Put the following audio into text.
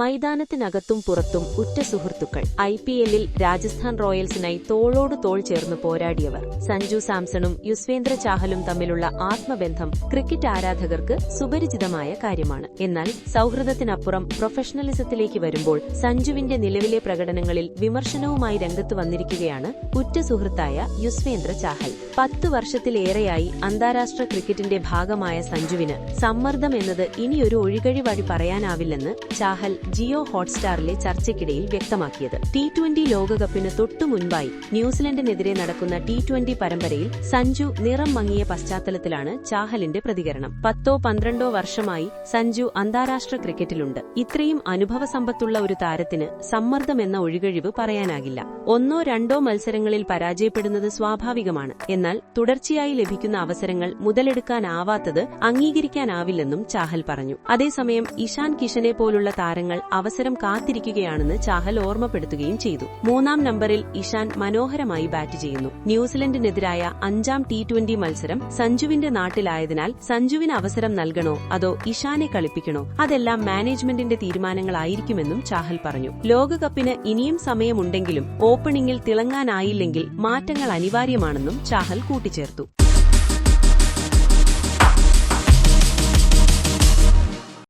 മൈതാനത്തിനകത്തും പുറത്തും ഉറ്റ സുഹൃത്തുക്കൾ. ഐ പി എല്ലിൽ രാജസ്ഥാൻ റോയൽസിനായി തോളോട് തോൾ ചേർന്ന് പോരാടിയവർ. സഞ്ജു സാംസണും യുസ്വേന്ദ്ര ചാഹലും തമ്മിലുള്ള ആത്മബന്ധം ക്രിക്കറ്റ് ആരാധകർക്ക് സുപരിചിതമായ കാര്യമാണ്. എന്നാൽ സൌഹൃദത്തിനപ്പുറം പ്രൊഫഷണലിസത്തിലേക്ക് വരുമ്പോൾ സഞ്ജുവിന്റെ നിലവിലെ പ്രകടനങ്ങളിൽ വിമർശനവുമായി രംഗത്ത് വന്നിരിക്കുകയാണ് ഉറ്റ സുഹൃത്തായ യുസ്വേന്ദ്ര ചാഹൽ. പത്ത് വർഷത്തിലേറെയായി അന്താരാഷ്ട്ര ക്രിക്കറ്റിന്റെ ഭാഗമായ സഞ്ജുവിന് സമ്മർദ്ദം എന്നത് ഇനിയൊരു ഒഴികഴി പറയാനാവില്ലെന്ന് ചാഹൽ ജിയോ ഹോട്ട്സ്റ്റാറിലെ ചർച്ചയ്ക്കിടയിൽ വ്യക്തമാക്കിയത്. ടി ട്വന്റി ലോകകപ്പിന് തൊട്ടു മുൻപായി ന്യൂസിലൻഡിനെതിരെ നടക്കുന്ന ടി ട്വന്റി പരമ്പരയിൽ സഞ്ജു നിറം മങ്ങിയ പശ്ചാത്തലത്തിലാണ് ചാഹലിന്റെ പ്രതികരണം. പത്തോ പന്ത്രണ്ടോ വർഷമായി സഞ്ജു അന്താരാഷ്ട്ര ക്രിക്കറ്റിലുണ്ട്. ഇത്രയും അനുഭവ സമ്പത്തുള്ള ഒരു താരത്തിന് സമ്മർദ്ദമെന്ന ഒഴികഴിവ് പറയാനാകില്ല. ഒന്നോ രണ്ടോ മത്സരങ്ങളിൽ പരാജയപ്പെടുന്നത് സ്വാഭാവികമാണ്. എന്നാൽ തുടർച്ചയായി ലഭിക്കുന്ന അവസരങ്ങൾ മുതലെടുക്കാനാവാത്തത് അംഗീകരിക്കാനാവില്ലെന്നും ചാഹൽ പറഞ്ഞു. അതേസമയം ഇഷാൻ കിഷനെ പോലുള്ള താരങ്ങൾ അവസരം കാത്തിരിക്കുകയാണെന്ന് ചാഹൽ ഓർമ്മപ്പെടുത്തുകയും ചെയ്തു. മൂന്നാം നമ്പറിൽ ഇഷാൻ മനോഹരമായി ബാറ്റ് ചെയ്യുന്നു. ന്യൂസിലൻഡിനെതിരായ അഞ്ചാം ടി ട്വന്റി മത്സരം സഞ്ജുവിന്റെ നാട്ടിലായതിനാൽ സഞ്ജുവിന് അവസരം നൽകണോ അതോ ഇഷാനെ കളിപ്പിക്കണോ അതെല്ലാം മാനേജ്മെന്റിന്റെ തീരുമാനങ്ങളായിരിക്കുമെന്നും ചാഹൽ പറഞ്ഞു. ലോകകപ്പിന് ഇനിയും സമയമുണ്ടെങ്കിലും ഓപ്പണിംഗിൽ തിളങ്ങാനായില്ലെങ്കിൽ മാറ്റങ്ങൾ അനിവാര്യമാണെന്നും ചാഹൽ കൂട്ടിച്ചേർത്തു.